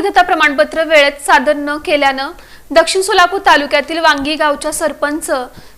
वैधता प्रमाणपत्र वेळेत सादर न केल्यानं दक्षिण सोलापूर तालुक्यातील वांगी गावच्या सरपंच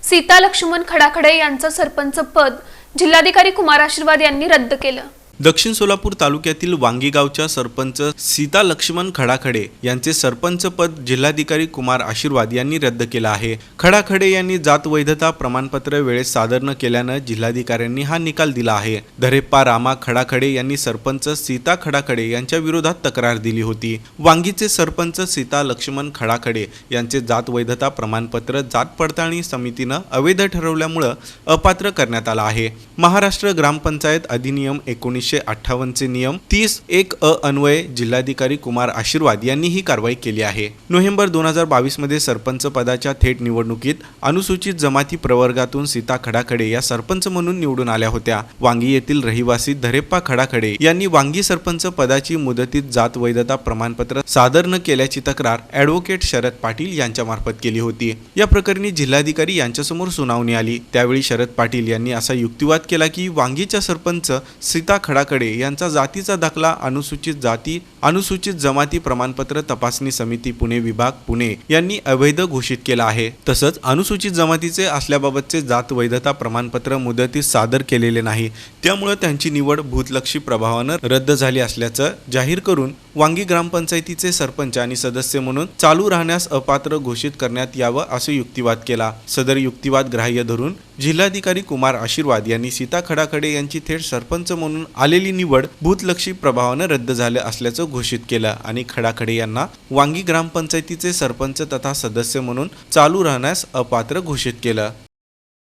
सीता लक्ष्मण खडाखडे यांचं सरपंच पद जिल्हाधिकारी कुमार आशीर्वाद यांनी रद्द केलं. दक्षिण सोलापूर तालुक्यातील वांगीगावच्या सरपंच सीता लक्ष्मण खडाखडे यांचे सरपंच पद जिल्हाधिकारी कुमार आशीर्वाद यांनी रद्द केलं आहे. खडाखडे यांनी जात वैधता प्रमाणपत्र वेळेत सादर न केल्यानं जिल्हाधिकाऱ्यांनी हा निकाल दिला आहे. धरेप्पा रामा खडाखडे यांनी सरपंच सीता खडाखडे यांच्या विरोधात तक्रार दिली होती. वांगीचे सरपंच सीता लक्ष्मण खडाखडे यांचे जात वैधता प्रमाणपत्र जात पडताळणी समितीनं अवैध ठरवल्यामुळं अपात्र करण्यात आलं आहे. महाराष्ट्र ग्रामपंचायत अधिनियम एकोणीसशे अठ्ठावन्नचे नियम तीस एक अ अन्वये जिल्हाधिकारी कुमार आशीर्वाद यांनी ही कारवाई केली आहे. नोव्हेंबर दोन हजार बावीसमध्ये सरपंच पदाच्या थेट निवडणुकीत अनुसूचित जमाती प्रवर्गातून सीता खडाखडे या सरपंच म्हणून निवडून आल्या होत्या. वांगी येथील रहिवासी धरेप्पा खडाखडे यांनी वांगी सरपंच पदाची मुदतीत जात वैधता प्रमाणपत्र सादर न केल्याची तक्रार ॲडव्होकेट शरद पाटील यांच्यामार्फत केली होती. या प्रकरणी जिल्हाधिकारी यांच्यासमोर सुनावणी आली. त्यावेळी शरद पाटील यांनी असा युक्तिवाद केला की वांगीच्या सरपंच सीता खडाकडे यांचा जातीचा दाखला अनुसूचित जाती अनुसूचित जमाती प्रमाणपत्र तपासणी समिती पुणे विभाग पुणे यांनी अवैध घोषित केला आहे. तसंच अनुसूचित जमातीचे असल्याबाबतचे जात वैधता प्रमाणपत्र मुदतीत सादर केलेले नाही. त्यामुळे त्यांची निवड भूतलक्षी प्रभावानं रद्द झाली असल्याचं जाहीर करून वांगी ग्रामपंचायतीचे सरपंच आणि सदस्य म्हणून चालू राहण्यास अपात्र घोषित करण्यात यावं असं युक्तिवाद केला. सदर युक्तिवाद ग्राह्य धरून जिल्हाधिकारी कुमार आशीर्वाद यांनी सीता खडाखडे यांची थेट सरपंच म्हणून आलेली निवड भूतलक्षी प्रभावानं रद्द झालं असल्याचं घोषित केलं आणि खडाखडे यांना वांगी ग्रामपंचायतीचे सरपंच तथा सदस्य म्हणून चालू राहण्यास अपात्र घोषित केलं.